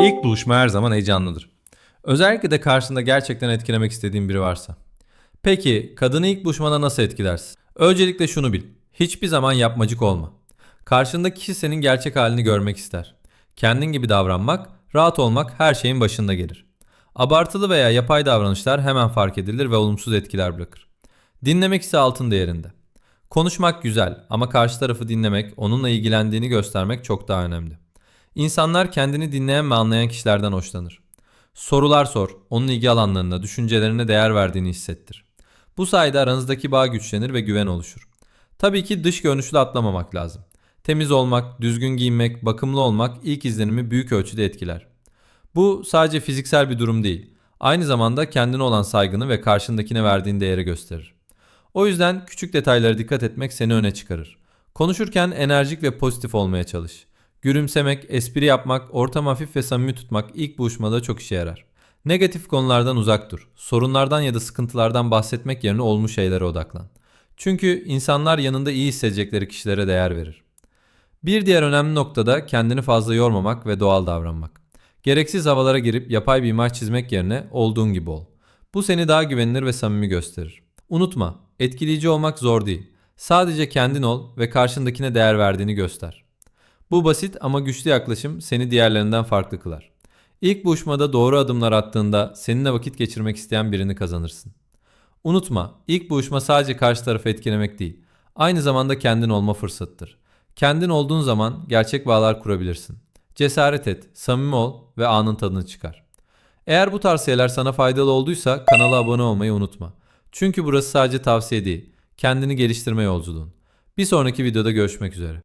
İlk buluşma her zaman heyecanlıdır. Özellikle de karşında gerçekten etkilemek istediğin biri varsa. Peki kadını ilk buluşmada nasıl etkilersin? Öncelikle şunu bil. Hiçbir zaman yapmacık olma. Karşındaki kişi senin gerçek halini görmek ister. Kendin gibi davranmak, rahat olmak her şeyin başında gelir. Abartılı veya yapay davranışlar hemen fark edilir ve olumsuz etkiler bırakır. Dinlemek ise altın değerinde. Konuşmak güzel ama karşı tarafı dinlemek, onunla ilgilendiğini göstermek çok daha önemli. İnsanlar kendini dinleyen ve anlayan kişilerden hoşlanır. Sorular sor, onun ilgi alanlarına, düşüncelerine değer verdiğini hissettir. Bu sayede aranızdaki bağ güçlenir ve güven oluşur. Tabii ki dış görünüşle atlamamak lazım. Temiz olmak, düzgün giyinmek, bakımlı olmak ilk izlenimi büyük ölçüde etkiler. Bu sadece fiziksel bir durum değil. Aynı zamanda kendine olan saygını ve karşındakine verdiğin değeri gösterir. O yüzden küçük detaylara dikkat etmek seni öne çıkarır. Konuşurken enerjik ve pozitif olmaya çalış. Gülümsemek, espri yapmak, ortam hafif ve samimi tutmak ilk buluşmada çok işe yarar. Negatif konulardan uzak dur. Sorunlardan ya da sıkıntılardan bahsetmek yerine olmuş şeylere odaklan. Çünkü insanlar yanında iyi hissedecekleri kişilere değer verir. Bir diğer önemli nokta da kendini fazla yormamak ve doğal davranmak. Gereksiz havalara girip yapay bir imaj çizmek yerine olduğun gibi ol. Bu seni daha güvenilir ve samimi gösterir. Unutma, etkileyici olmak zor değil. Sadece kendin ol ve karşındakine değer verdiğini göster. Bu basit ama güçlü yaklaşım seni diğerlerinden farklı kılar. İlk buluşmada doğru adımlar attığında seninle vakit geçirmek isteyen birini kazanırsın. Unutma, ilk buluşma sadece karşı tarafı etkilemek değil, aynı zamanda kendin olma fırsatıdır. Kendin olduğun zaman gerçek bağlar kurabilirsin. Cesaret et, samimi ol ve anın tadını çıkar. Eğer bu tavsiyeler sana faydalı olduysa kanala abone olmayı unutma. Çünkü burası sadece tavsiye değil, kendini geliştirme yolculuğun. Bir sonraki videoda görüşmek üzere.